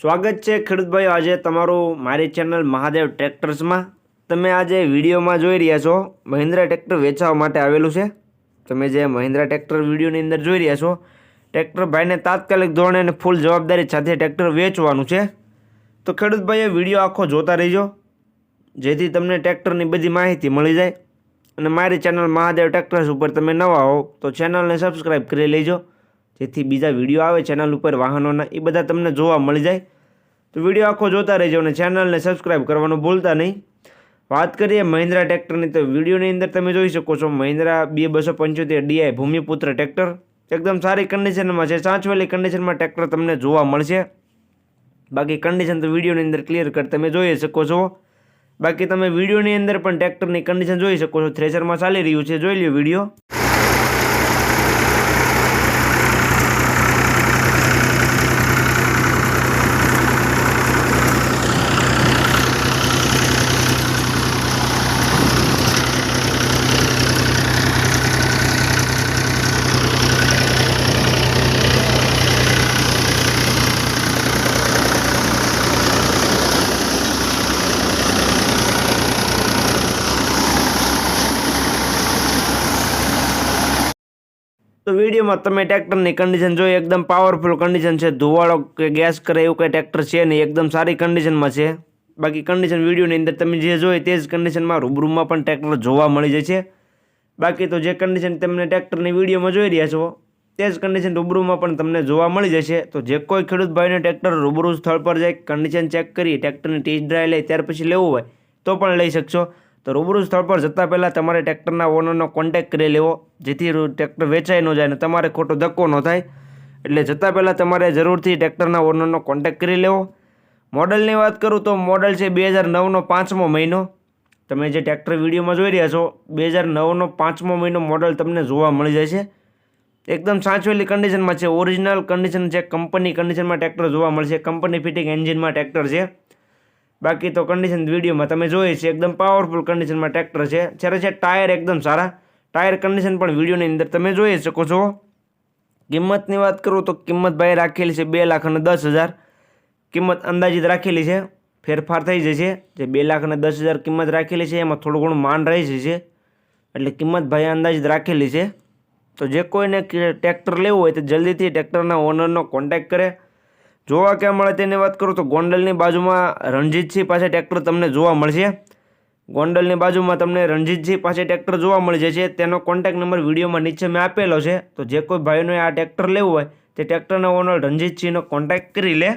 સ્વાગત છે ખેડૂતભાઈઓ. આજે તમારું મારી ચેનલ મહાદેવ ટ્રેક્ટર્સમાં. તમે આજે વિડીયોમાં જોઈ રહ્યા છો, મહિન્દ્રા ટ્રેક્ટર વેચાવા માટે આવેલું છે. તમે જે મહિન્દ્રા ટ્રેક્ટર વિડીયોની અંદર જોઈ રહ્યા છો, ટ્રેક્ટર ભાઈને તાત્કાલિક ધોરણે અને ફૂલ જવાબદારી સાથે ટ્રેક્ટર વેચવાનું છે. તો ખેડૂતભાઈએ વીડિયો આખો જોતા રહીજો, જેથી તમને ટ્રેક્ટરની બધી માહિતી મળી જાય. અને મારી ચેનલ મહાદેવ ટ્રેક્ટર્સ ઉપર તમે નવા હો, તો ચેનલને સબસ્ક્રાઈબ કરી લેજો. જેથી બીજા વીડિયો આવે ચેનલ ઉપર વાહનોના, એ બધા તમને જોવા મળી જાય. તો વીડિયો આખો જોતા રહેજો અને ચેનલને સબસ્ક્રાઈબ કરવાનું ભૂલતા નહીં. વાત કરીએ મહિન્દ્રા ટ્રેક્ટરની, તો વિડીયોની અંદર તમે જોઈ શકો છો મહિન્દ્રા બે બસો પંચોતેર ડીઆઈ ભૂમિપુત્ર ટ્રેક્ટર. એકદમ સારી કન્ડિશનમાં છે, સાચવેલી કન્ડિશનમાં ટ્રેક્ટર તમને જોવા મળશે. બાકી કન્ડિશન તો વિડીયોની અંદર ક્લિયર કટ તમે જોઈ શકો છો. બાકી તમે વિડીયોની અંદર પણ ટ્રેક્ટરની કન્ડિશન જોઈ શકો છો. થ્રેશરમાં ચાલી રહ્યું છે, જોઈ લ્યો વીડિયો. તો વિડીયોમાં તમે ટ્રેક્ટરની કન્ડિશન જોઈ, એકદમ પાવરફુલ કન્ડિશન છે. ધુવાળો કે ગેસ કરે એવું કંઈ ટ્રેક્ટર છે નહીં, એકદમ સારી કન્ડિશનમાં છે. બાકી કન્ડિશન વિડીયોની અંદર તમે જે જોઈ તે જ કન્ડિશનમાં રૂબરૂમાં પણ ટ્રેક્ટર જોવા મળી જાય છે. બાકી તો જે કન્ડિશન તમને ટ્રેક્ટરની વિડીયોમાં જોઈ રહ્યા છો, તે જ કન્ડિશન રૂબરૂમાં પણ તમને જોવા મળી જશે. તો જે કોઈ ખેડૂત ભાઈને ટ્રેક્ટર રૂબરૂ સ્થળ પર જાય કન્ડિશન ચેક કરી ટ્રેક્ટરની ટેસ્ટ ડ્રાઈવ લે, ત્યાર પછી લેવું હોય, તો પણ લઈ શકશો. તો રૂબરૂ સ્થળ પર જતાં પહેલાં તમારે ટ્રેક્ટરના ઓનરનો કોન્ટેક્ટ કરી લેવો. જેથી ટ્રેક્ટર વેચાઈ ન જાય ને તમારે ખોટો ધક્કો ન થાય. એટલે જતાં પહેલાં તમારે જરૂરથી ટ્રેક્ટરના ઓનરનો કોન્ટેક્ટ કરી લેવો. મોડલની વાત કરું તો મોડલ છે બે હજાર નવનો પાંચમો મહિનો. તમે જે ટ્રેક્ટર વિડીયોમાં જોઈ રહ્યા છો, બે હજાર નવનો પાંચમો મહિનો મોડલ તમને જોવા મળી જાય છે એકદમ સાચવેલી કન્ડિશનમાં છે. ઓરિજિનલ કન્ડિશન છે કંપની કન્ડિશનમાં ટ્રેક્ટર જોવા મળશે. કંપની ફિટિંગ એન્જિનમાં ટ્રેક્ટર છે. બાકી તો કન્ડિશન વિડીયોમાં તમે જોઈએ છે, એકદમ પાવરફુલ કન્ડિશનમાં ટ્રેક્ટર છે. જ્યારે છે ટાયર એકદમ સારા. ટાયર કન્ડિશન પણ વિડીયોની અંદર તમે જોઈ શકો છો. કિંમતની વાત કરું તો કિંમત ભાઈ રાખેલી છે બે લાખ અને દસ હજાર. કિંમત અંદાજિત રાખેલી છે. ફેરફાર થઈ જશે. જે બે લાખ અને દસ હજાર કિંમત રાખેલી છે, એમાં થોડું ઘણું માન રહી જશે. એટલે કિંમત ભાઈ અંદાજિત રાખેલી છે. તો જે કોઈને ટ્રેક્ટર લેવું હોય તો જલ્દીથી ટ્રેક્ટરના ઓનરનો કોન્ટેક્ટ કરે. જોવા ક્યાં મળે તેની વાત કરું તો ગોંડલની બાજુમાં રણજીતસિંહ પાસે ટ્રેક્ટર તમને જોવા મળશે. ગોંડલની બાજુમાં તમને રણજીતસિંહ પાસે ટ્રેક્ટર જોવા મળી જશે. તેનો કોન્ટેક્ટ નંબર વિડીયોમાં નીચે મેં આપેલો છે. તો જે કોઈ ભાઈઓને આ ટ્રેક્ટર લેવું હોય, તે ટ્રેક્ટરનો ઓનર રણજીતસિંહનો કોન્ટેક્ટ કરી લે.